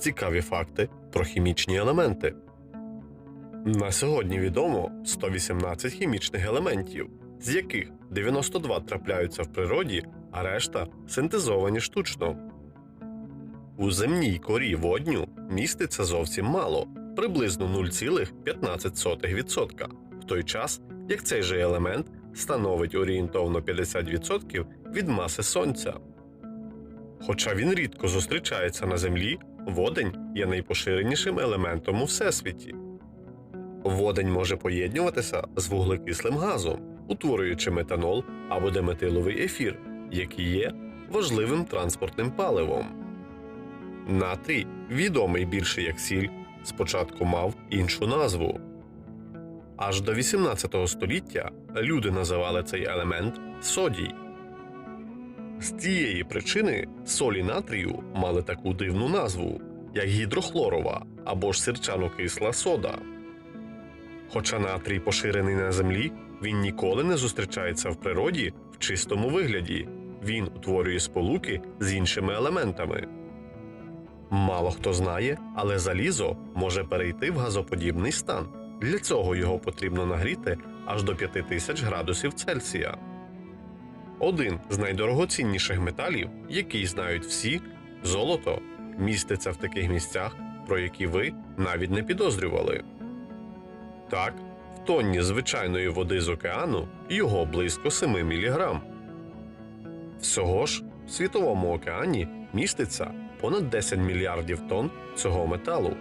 цікаві факти про хімічні елементи. На сьогодні відомо 118 хімічних елементів, з яких 92 трапляються в природі, а решта синтезовані штучно. У земній корі водню міститься зовсім мало, приблизно 0,15%, в той час як цей же елемент становить орієнтовно 50% від маси Сонця. Хоча він рідко зустрічається на Землі, водень є найпоширенішим елементом у всесвіті. Водень може поєднюватися з вуглекислим газом, утворюючи метанол або деметиловий ефір, який є важливим транспортним паливом. Натрій, відомий більше як сіль, спочатку мав іншу назву. Аж до 18 століття люди називали цей елемент содій. З цієї причини солі натрію мали таку дивну назву, як гідрохлорова або ж сірчано-кисла сода. Хоча натрій поширений на землі, він ніколи не зустрічається в природі в чистому вигляді, він утворює сполуки з іншими елементами. Мало хто знає, але залізо може перейти в газоподібний стан. Для цього його потрібно нагріти аж до 5000 градусів Цельсія. Один з найдорогоцінніших металів, який знають всі, золото, міститься в таких місцях, про які ви навіть не підозрювали. Так, в тонні звичайної води з океану його близько 7 мг. Всього ж в світовому океані міститься понад 10 мільярдів тонн цього металу.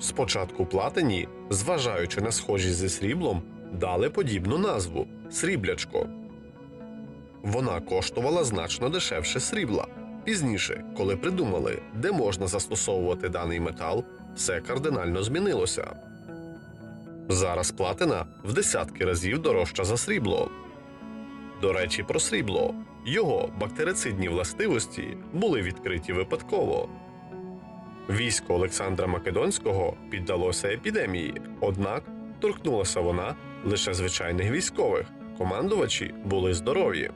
Спочатку платині, зважаючи на схожість зі сріблом, дали подібну назву сріблячко. Вона коштувала значно дешевше срібла. Пізніше, коли придумали, де можна застосовувати даний метал, все кардинально змінилося. Зараз платина в десятки разів дорожча за срібло. До речі, про срібло. Його бактерицидні властивості були відкриті випадково. Військо Олександра Македонського піддалося епідемії, однак торкнулася вона лише звичайних військових, командувачі були здорові.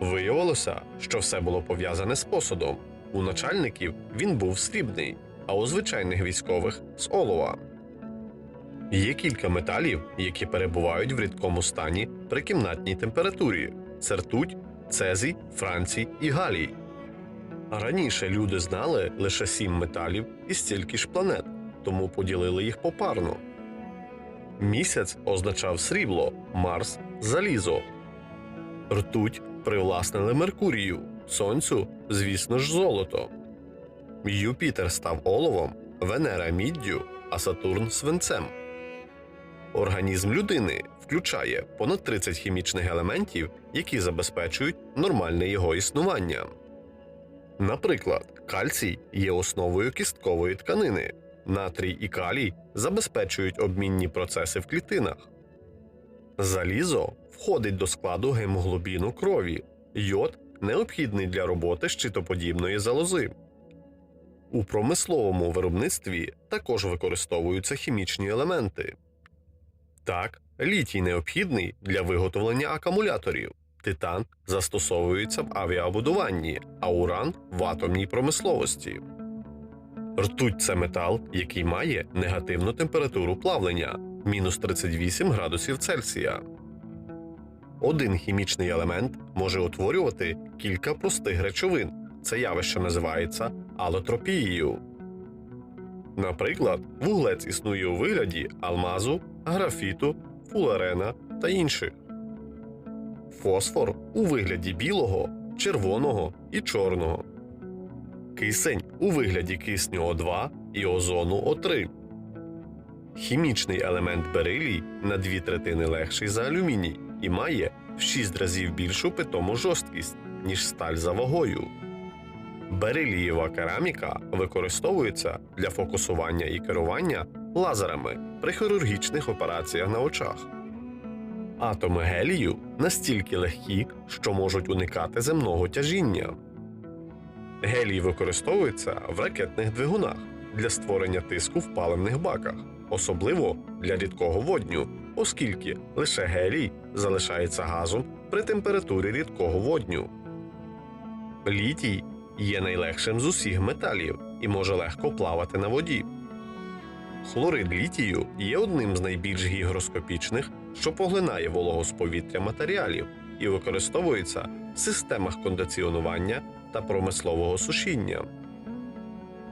Виявилося, що все було пов'язане з посудом. У начальників він був срібний, а у звичайних військових з олова. Є кілька металів, які перебувають в рідкому стані при кімнатній температурі: це ртуть, цезій, францій і галій. Раніше люди знали лише сім металів і стільки ж планет, тому поділили їх попарно. Місяць означав срібло, Марс залізо. Ртуть привласнили Меркурію, Сонцю, звісно ж, золото. Юпітер став оловом, Венера міддю, а Сатурн свинцем. Організм людини включає понад 30 хімічних елементів, які забезпечують нормальне його існування. Наприклад, кальцій є основою кісткової тканини, натрій і калій забезпечують обмінні процеси в клітинах. Залізо входить до складу гемоглобіну крові, йод необхідний для роботи щитоподібної залози. У промисловому виробництві також використовуються хімічні елементи. Так, літій необхідний для виготовлення акумуляторів, титан застосовується в авіабудуванні, а уран в атомній промисловості. Ртуть це метал, який має негативну температуру плавлення мінус 38 градусів Цельсія. Один хімічний елемент може утворювати кілька простих речовин. Це явище називається алотропією. Наприклад, вуглець існує у вигляді алмазу, графіту, фуларена та інших. Фосфор у вигляді білого, червоного і чорного. Кисень у вигляді кисню О2 і озону О3. Хімічний елемент берилій на дві третини легший за алюміній і має в 6 разів більшу питому жорсткість, ніж сталь за вагою. Берилієва кераміка використовується для фокусування і керування лазерами при хірургічних операціях на очах. Атоми гелію настільки легкі, що можуть уникати земного тяжіння. Гелій використовується в ракетних двигунах для створення тиску в паливних баках, особливо для рідкого водню, оскільки лише гелій залишається газом при температурі рідкого водню. Літій є найлегшим з усіх металів, і може легко плавати на воді. Хлорид літію є одним з найбільш гігроскопічних, що поглинає вологу з повітря матеріалів і використовується в системах кондиціонування та промислового сушіння.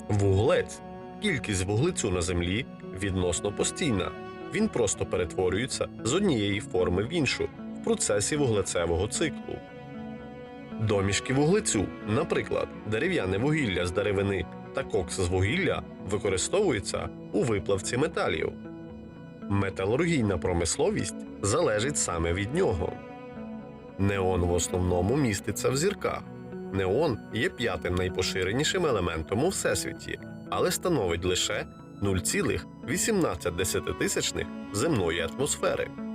Вуглець кількість вуглецю на землі відносно постійна. Він просто перетворюється з однієї форми в іншу в процесі вуглецевого циклу. Домішки вуглецю, наприклад, дерев'яне вугілля з деревини та кокс з вугілля використовуються у виплавці металів. Металургійна промисловість залежить саме від нього. Неон в основному міститься в зірках. Неон є п'ятим найпоширенішим елементом у всесвіті, але становить лише 0,18 земної атмосфери.